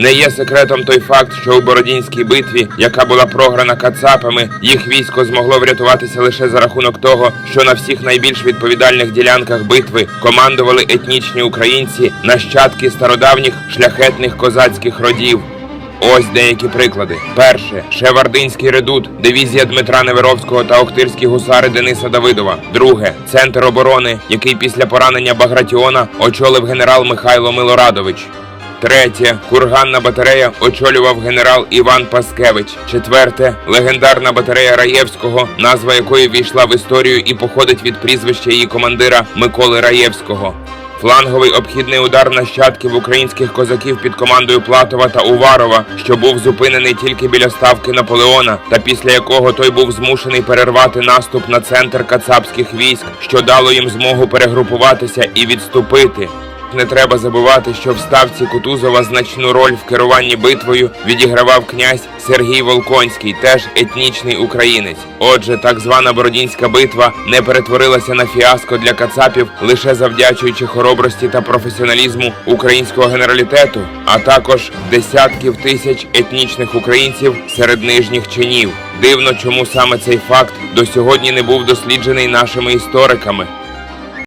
Не є секретом той факт, що у Бородінській битві, яка була програна кацапами, їх військо змогло врятуватися лише за рахунок того, що на всіх найбільш відповідальних ділянках битви командували етнічні українці, нащадки стародавніх шляхетних козацьких родів. Ось деякі приклади. Перше Шевардинський редут, дивізія Дмитра Неверовського та Охтирські гусари Дениса Давидова. Друге центр оборони, який після поранення Багратіона очолив генерал Михайло Милорадович. Третє курганна батарея очолював генерал Іван Паскевич. Четверте легендарна батарея Раєвського, назва якої війшла в історію і походить від прізвища її командира Миколи Раєвського. Фланговий обхідний удар нащадків українських козаків під командою Платова та Уварова, що був зупинений тільки біля ставки Наполеона, та після якого той був змушений перервати наступ на центр кацапських військ, що дало їм змогу перегрупуватися і відступити. Не треба забувати, що в ставці Кутузова значну роль в керуванні битвою відігравав князь Сергій Волконський, теж етнічний українець. Отже, так звана Бородінська битва не перетворилася на фіаско для кацапів лише завдячуючи хоробрості та професіоналізму українського генералітету, а також десятків тисяч етнічних українців серед нижніх чинів. Дивно, чому саме цей факт до сьогодні не був досліджений нашими істориками.